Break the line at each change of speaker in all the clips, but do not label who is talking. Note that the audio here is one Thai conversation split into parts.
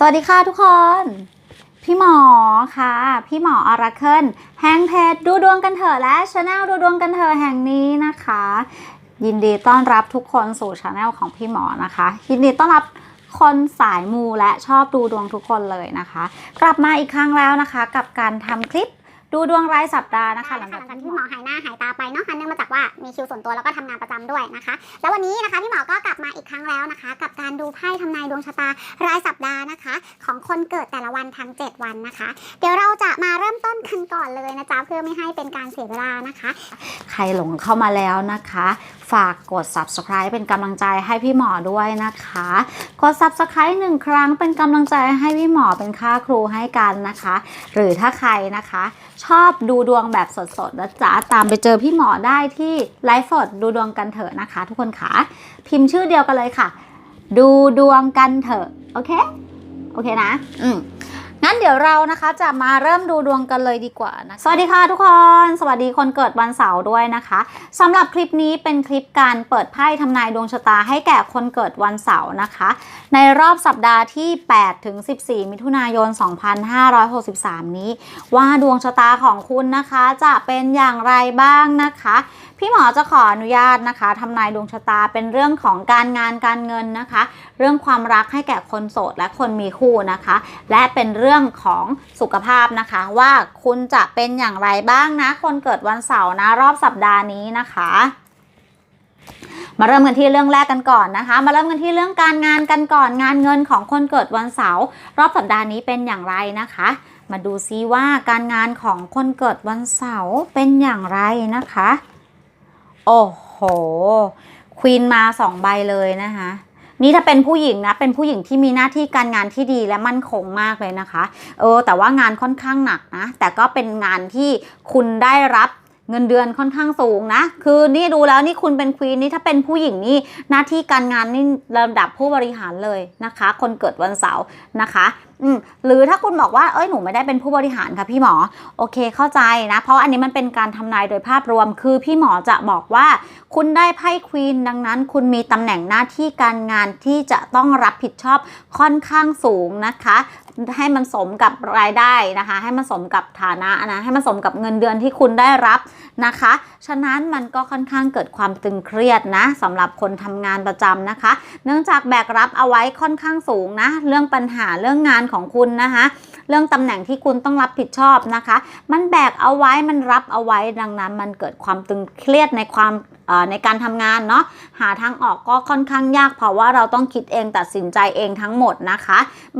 สวัสดีค่ะทุกคน พี่หมอค่ะ พี่หมออราเคิลแห่งเพจดูดวงกันเถอะและชาแนลดูดวงกันเถอะแห่งนี้นะคะ ยินดีต้อนรับทุกคนสู่ชาแนลของพี่หมอนะคะ ยินดีต้อนรับคนสายมูและชอบดูดวงทุกคนเลยนะคะ กลับมาอีกครั้งแล้วนะคะ กับการทำคลิป ดูดวงรายสัปดาห์นะคะ
หลังจากที่หมอหายหน้าหายตาไปเนาะอันเนื่องมาจากว่ามีคิวส่วนตัวแล้วก็ทำงานประจำด้วยนะคะ แล้ววันนี้นะคะพี่หมอก็กลับมาอีกครั้งแล้วนะคะ กับการดูไพ่ทำนายดวงชะตารายสัปดาห์นะคะ ของคนเกิดแต่ละวันทั้ง 7 วันนะคะ เดี๋ยวเราจะมาเริ่มต้นกันก่อนเลยนะจ๊ะเพื่อไม่ให้เป็นการเสียเวลานะคะ
ใครหลงเข้ามาแล้วนะคะ ฝากกด subscribe เป็นกำลังใจให้พี่หมอด้วยนะคะ กด subscribe หนึ่งครั้งเป็นกำลังใจให้พี่หมอเป็นค่าครูให้กันนะคะ หรือถ้าใครนะคะ ชอบดูดวงแบบสดๆนะจ๊ะตามไปเจอพี่หมอได้ที่ไลฟ์สดดูดวงกันเถอะนะคะ ทุกคนค่ะพิมพ์ชื่อเดียวกันเลยค่ะ ดูดวงกันเถอะโอเค โอเคนะ อืม งั้นเดี๋ยวเรานะคะจะมาเริ่มดูดวงกันเลยดีกว่านะสวัสดีค่ะทุกคน สวัสดีคนเกิดวันเสาร์ด้วยนะคะสำหรับคลิปนี้เป็นคลิปการเปิดไพ่ทำนายดวงชะตาให้แก่คนเกิดวันเสาร์นะคะ ในรอบสัปดาห์ที่8ถึง14 มิถุนายน 2563 นี้ ว่าดวงชะตาของคุณนะคะจะเป็นอย่างไรบ้างนะคะ พี่หมอจะขออนุญาตนะคะทำนายดวงชะตาเป็นเรื่องของการงานการเงินนะคะ เรื่องความรักให้แก่คนโสดและคนมีคู่นะคะ และเป็นเรื่องของสุขภาพนะคะ ว่าคุณจะเป็นอย่างไรบ้างนะ คนเกิดวันเสาร์นะรอบสัปดาห์นี้นะคะมาเริ่มกันที่เรื่องแรกกันก่อนนะคะ มาเริ่มกันที่เรื่องการงานกันก่อนงานเงินของคนเกิดวันเสาร์รอบสัปดาห์นี้เป็นอย่างไรนะคะ มาดูซิว่าการงานของคนเกิดวันเสาร์เป็นอย่างไรนะคะ โอ้โหควีนมาสองใบเลยนะคะนี่ถ้าเป็นผู้หญิงนะเป็นผู้หญิงที่มีหน้าที่การงานที่ดีและมั่นคงมากเลยนะคะเออแต่ว่างานค่อนข้างหนักนะ แต่ก็เป็นงานที่คุณได้รับเงินเดือนค่อนข้างสูงนะ คือนี่ดูแล้วนี่คุณเป็นควีนนี่ถ้าเป็นผู้หญิงนี่หน้าที่การงานนี่ระดับผู้บริหารเลยนะคะ คนเกิดวันเสาร์นะคะ อืมหรือถ้าคุณบอกว่าเอ้ยหนูไม่ได้เป็นผู้บริหารค่ะพี่หมอ โอเคเข้าใจนะ เพราะอันนี้มันเป็นการทำนายโดยภาพรวม คือพี่หมอจะบอกว่า คุณได้ไพ่ควีนดังนั้น คุณมีตำแหน่งหน้าที่การงานที่จะต้องรับผิดชอบค่อนข้างสูงนะคะ ให้มันสมกับรายได้นะคะ ให้มันสมกับฐานะนะให้มันสมกับเงินเดือนที่คุณได้รับนะคะ ฉะนั้นมันก็ค่อนข้างเกิดความตึงเครียดนะสำหรับคนทำงานประจำนะคะ เนื่องจากแบกรับเอาไว้ค่อนข้างสูงนะ เรื่องปัญหาเรื่องงานของคุณนะคะ เรื่องตำแหน่งที่คุณต้องรับผิดชอบนะคะ มันแบกเอาไว้มันรับเอาไว้ดังนั้น มันเกิดความตึงเครียดในความในการทำงานเนาะหาทางออกก็ค่อนข้างยากเพราะว่าเราต้องคิดเองตัดสินใจเองทั้งหมดนะคะ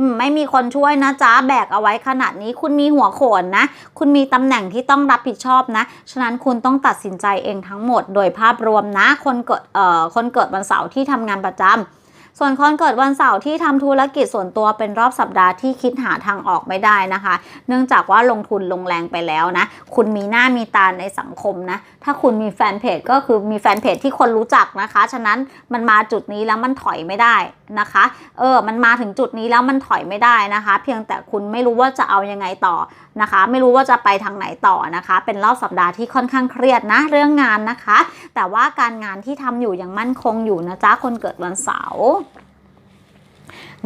มไม่มีคนช่วยนะจ๊ะแบกเอาไว้ขนาดนี้คุณมีหัวโขนนะ คุณมีตำแหน่งที่ต้องรับผิดชอบนะ ฉะนั้นคุณต้องตัดสินใจเองทั้งหมด โดยภาพรวมนะ คนเกิดเอ่อคนเกิดวันเสาร์ที่ทำงานประจำ ส่วนคนเกิดวันเสาร์ที่ทำธุรกิจส่วนตัวเป็นรอบสัปดาห์ที่คิดหาทางออกไม่ได้นะคะ เนื่องจากว่าลงทุนลงแรงไปแล้วนะ คุณมีหน้ามีตาในสังคมนะ ถ้าคุณมีแฟนเพจก็คือมีแฟนเพจที่คนรู้จักนะคะ ฉะนั้นมันมาจุดนี้แล้วมันถอยไม่ได้ นะคะ เออ มันมาถึงจุดนี้แล้วมันถอยไม่ได้นะคะ เพียงแต่คุณไม่รู้ว่าจะเอายังไงต่อนะคะ ไม่รู้ว่าจะไปทางไหนต่อนะคะ เป็นรอบสัปดาห์ที่ค่อนข้างเครียดนะเรื่องงานนะคะ แต่ว่าการงานที่ทำอยู่ยังมั่นคงอยู่นะจ๊ะคนเกิดวันเสาร์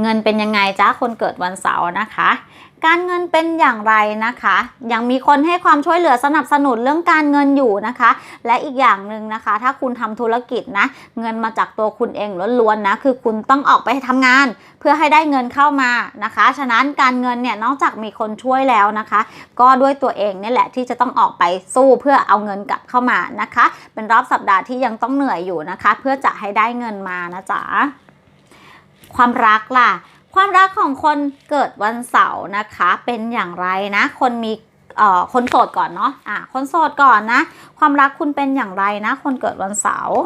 เงินเป็นยังไงจ้าคนเกิดวันเสาร์นะคะ การเงินเป็นอย่างไรนะคะ ยังมีคนให้ความช่วยเหลือสนับสนุนเรื่องการเงินอยู่นะคะ และอีกอย่างหนึ่งนะคะ ถ้าคุณทำธุรกิจนะ เงินมาจากตัวคุณเองล้วนๆนะคือคุณต้องออกไปทำงาน เพื่อให้ได้เงินเข้ามานะคะ ฉะนั้นการเงินเนี่ยนอกจากมีคนช่วยแล้วนะคะ ก็ด้วยตัวเองนี่แหละที่จะต้องออกไปสู้เพื่อเอาเงินกลับเข้ามานะคะ เป็นรอบสัปดาห์ที่ยังต้องเหนื่อยอยู่นะคะ เพื่อจะให้ได้เงินมานะจ๊ะความรักล่ะ ความรักของคนเกิดวันเสาร์นะคะ เป็นอย่างไรนะ คนมีเอ่อคนโสดก่อนเนาะอะคนโสดก่อนนะ ความรักคุณเป็นอย่างไรนะ คนเกิดวันเสาร์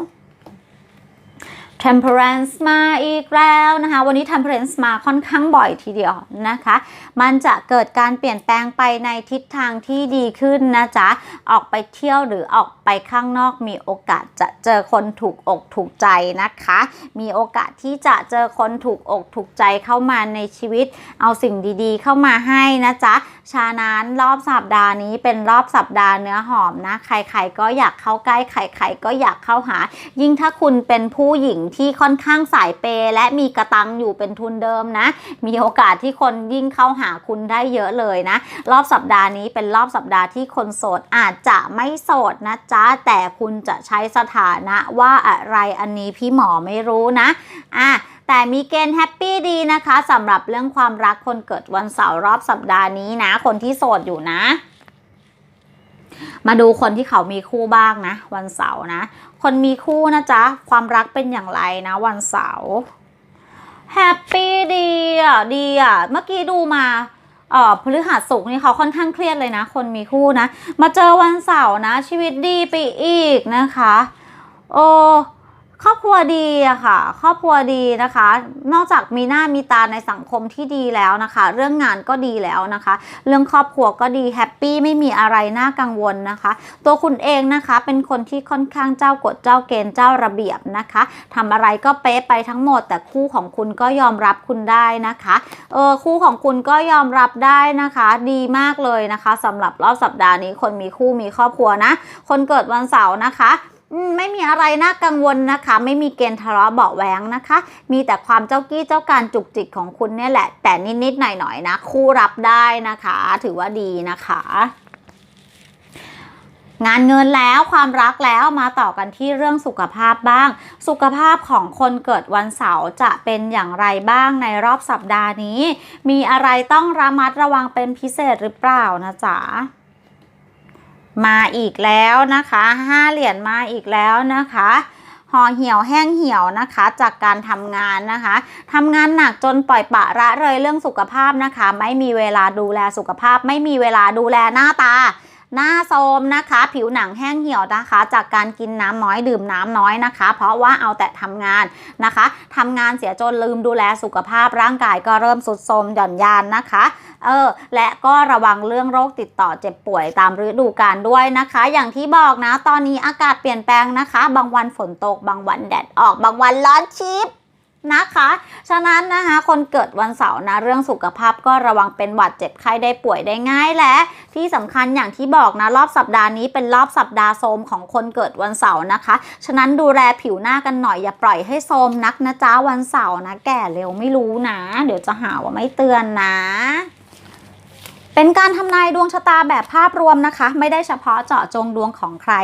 temperance มาอีกแล้วนะคะ วันนี้ temperance มาค่อนข้างบ่อยทีเดียวนะคะ มันจะเกิดการเปลี่ยนแปลงไปในทิศทางที่ดีขึ้นนะจ๊ะ ออกไปเที่ยวหรือออกไปข้างนอกมีโอกาสจะเจอคนถูกอกถูกใจนะคะ มีโอกาสที่จะเจอคนถูกอกถูกใจเข้ามาในชีวิต เอาสิ่งดีๆ เข้ามาให้นะจ๊ะ ฉะนั้นรอบสัปดาห์นี้เป็นรอบสัปดาห์เนื้อหอมนะ ใครๆก็อยากเข้าใกล้ใครๆก็อยากเข้าหา ยิ่งถ้าคุณเป็นผู้หญิงที่ค่อนข้างสายเปย์และมีกระตังอยู่เป็นทุนเดิมนะ มีโอกาสที่คนยิ่งเข้าหาคุณได้เยอะเลยนะ รอบสัปดาห์นี้เป็นรอบสัปดาห์ที่คนโสดอาจจะไม่โสดนะจ๊ะแต่คุณจะใช้สถานะว่าอะไรอันนี้พี่หมอไม่รู้นะอะ แต่มีเกณฑ์แฮปปี้ดีนะคะสำหรับเรื่องความรักคนเกิดวันเสาร์รอบสัปดาห์นี้นะ คนที่โสดอยู่นะ มาดูคนที่เขามีคู่บ้างนะ วันเสาร์นะ คนมีคู่นะจ๊ะความรักเป็นอย่างไรนะ วันเสาร์แฮปปี้ดีอะดีอะเมื่อกี้ดูมาเอ่อพฤหัสศุกนี่เขาค่อนข้างเครียดเลยนะ คนมีคู่นะ มาเจอวันเสาร์นะ ชีวิตดีไปอีกนะคะ โอ้ ครอบครัวดีอะค่ะ ครอบครัวดีนะคะ นอกจากมีหน้ามีตาในสังคมที่ดีแล้วนะคะ เรื่องงานก็ดีแล้วนะคะ เรื่องครอบครัวก็ดีแฮปปี้ไม่มีอะไรน่ากังวลนะคะ ตัวคุณเองนะคะเป็นคนที่ค่อนข้างเจ้ากฎเจ้าเกณฑ์เจ้าระเบียบนะคะทำอะไรก็เป๊ะไปทั้งหมด แต่คู่ของคุณก็ยอมรับคุณได้นะคะเออคู่ของคุณก็ยอมรับได้นะคะ ดีมากเลยนะคะสำหรับรอบสัปดาห์นี้คนมีคู่มีครอบครัวนะ คนเกิดวันเสาร์นะคะ ไม่มีอะไรน่ากังวลนะคะ ไม่มีเกณฑ์ทะเลาะเบาะแหวงนะคะ มีแต่ความเจ้ากี้เจ้าการจุกจิกของคุณเนี่ยแหละ แต่นิดๆหน่อยๆนะ คู่รับได้นะคะ ถือว่าดีนะคะ งานเงินแล้วความรักแล้วมาต่อกันที่เรื่องสุขภาพบ้าง สุขภาพของคนเกิดวันเสาร์จะเป็นอย่างไรบ้างในรอบสัปดาห์นี้ มีอะไรต้องระมัดระวังเป็นพิเศษหรือเปล่านะจ๊ะ มาอีกแล้วนะคะห้าเหรียญมาอีกแล้วนะคะห่อเหี่ยวแห้งเหี่ยวนะคะ จากการทำงานนะคะทำงานหนักจนปล่อยปะระเลยเรื่องสุขภาพนะคะ ไม่มีเวลาดูแลสุขภาพ ไม่มีเวลาดูแลหน้าตา หน้าโทรมนะคะ ผิวหนังแห้งเหี่ยวนะคะ จากการกินน้ำน้อยดื่มน้ำน้อยนะคะ เพราะว่าเอาแต่ทำงานนะคะทำงานเสียจนลืมดูแลสุขภาพร่างกายก็เริ่มสุดโทรมหย่อนยานนะคะเออและก็ระวังเรื่องโรคติดต่อเจ็บป่วยตามฤดูกาลด้วยนะคะ อย่างที่บอกนะ ตอนนี้อากาศเปลี่ยนแปลงนะคะ บางวันฝนตก บางวันแดดออก บางวันร้อนชิบ นะคะ ฉะนั้นนะคะคนเกิดวันเสาร์นะเรื่องสุขภาพก็ระวังเป็นหวัดเจ็บไข้ได้ป่วยได้ง่ายและที่สำคัญอย่างที่บอกนะรอบสัปดาห์นี้เป็นรอบสัปดาห์โทรมของคนเกิดวันเสาร์นะคะ ฉะนั้นดูแลผิวหน้ากันหน่อยอย่าปล่อยให้โทรมนักนะจ๊ะวันเสาร์นะแก่เร็วไม่รู้นะ เดี๋ยวจะหาว่าไม่เตือนนะเป็นการทำนายดวงชะตาแบบภาพรวมนะคะ ไม่ได้เฉพาะเจาะจงดวงของใคร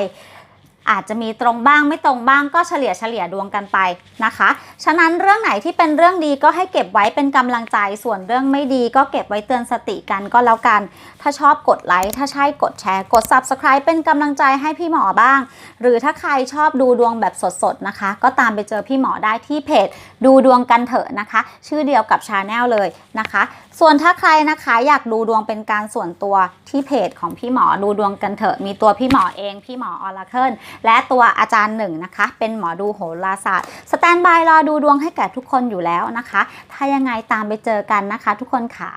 อาจจะมีตรงบ้างไม่ตรงบ้างก็เฉลี่ยเฉลี่ยดวงกันไปนะคะ ฉะนั้นเรื่องไหนที่เป็นเรื่องดีก็ให้เก็บไว้เป็นกำลังใจ ส่วนเรื่องไม่ดีก็เก็บไว้เตือนสติกันก็แล้วกัน ถ้าชอบกดไลค์ถ้าใช่กดแชร์กด Subscribe เป็นกำลังใจให้พี่หมอบ้าง หรือถ้าใครชอบดูดวงแบบสดๆนะคะ ก็ตามไปเจอพี่หมอได้ที่เพจ ดูดวงกันเถอะนะคะ ชื่อเดียวกับชาแนลเลยนะคะ ส่วนถ้าใครนะคะอยากดูดวงเป็นการส่วนตัวที่เพจของพี่หมอดูดวงกันเถอะ มีตัวพี่หมอเองพี่หมอออราเคิลและตัวอาจารย์หนึ่งนะคะ เป็นหมอดูโหราศาสตร์สแตนบายรอดูดวงให้แก่ทุกคนอยู่แล้วนะคะ ถ้ายังไงตามไปเจอกันนะคะ ทุกคนขา